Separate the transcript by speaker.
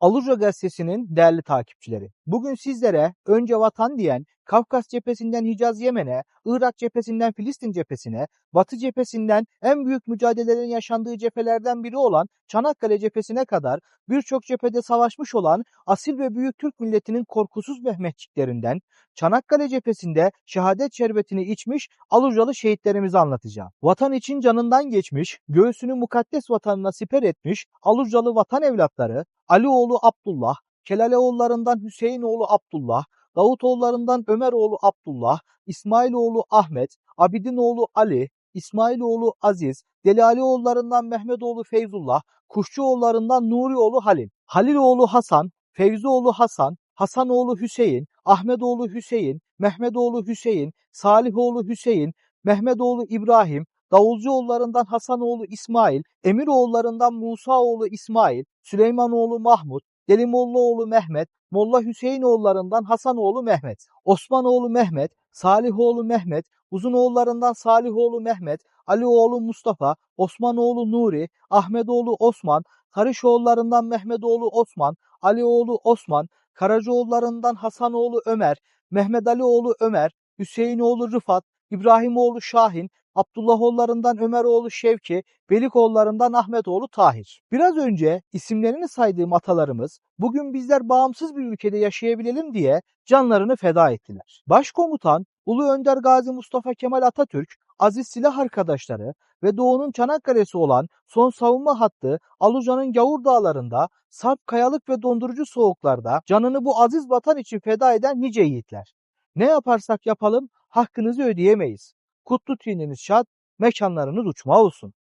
Speaker 1: Aluca Gazetesi'nin değerli takipçileri. Bugün sizlere önce vatan diyen Kafkas cephesinden Hicaz Yemen'e, Irak cephesinden Filistin cephesine, Batı cephesinden en büyük mücadelelerin yaşandığı cephelerden biri olan Çanakkale cephesine kadar birçok cephede savaşmış olan asil ve büyük Türk milletinin korkusuz Mehmetçiklerinden Çanakkale cephesinde şehadet şerbetini içmiş Alucalı şehitlerimizi anlatacağım. Vatan için canından geçmiş, göğsünü mukaddes vatanına siper etmiş Alucalı vatan evlatları Alioğlu Abdullah, Kelaleoğullarından Hüseyinoğlu Abdullah, Davutoğullarından Ömeroğlu Abdullah, İsmailoğlu Ahmet, Abidinoğlu Ali, İsmailoğlu Aziz, Delalioğullarından Mehmetoğlu Feyzullah, Kuşçuoğullarından Nurioğlu Halil, Haliloğlu Hasan, Fevzioğlu Hasan, Hasanoğlu Hüseyin, Ahmetoğlu Hüseyin, Mehmetoğlu Hüseyin, Salihoğlu Hüseyin, Mehmetoğlu İbrahim, Davulcuoğullarından Hasanoğlu İsmail, Emiroğullarından Musaoğlu İsmail, Süleymanoğlu Mahmut, Delimoğluoğlu Mehmet, Molla Hüseyinoğullarından Hasanoğlu Mehmet, Osmanoğlu Mehmet, Salihoğlu Mehmet, Uzunoğullarından Salihoğlu Mehmet, Alioğlu Mustafa, Osmanoğlu Nuri, Ahmetoğlu Osman, Karışoğullarından Mehmetoğlu Osman, Alioğlu Osman, Karacaoğullarından Hasanoğlu Ömer, Mehmet Alioğlu Ömer, Hüseyinoğlu Rıfat, İbrahimoğlu Şahin, Abdullahoğullarından Ömeroğlu Şevki, Velikoğullarından Ahmetoğlu Tahir. Biraz önce isimlerini saydığım atalarımız bugün bizler bağımsız bir ülkede yaşayabilelim diye canlarını feda ettiler. Başkomutan Ulu Önder Gazi Mustafa Kemal Atatürk, aziz silah arkadaşları ve Doğu'nun Çanakkale'si olan son savunma hattı Aluca'nın Gavur Dağları'nda sarp kayalık ve dondurucu soğuklarda canını bu aziz vatan için feda eden nice yiğitler. Ne yaparsak yapalım hakkınızı ödeyemeyiz. Kutlu tüyününüz şad, mekanlarınız uçma olsun.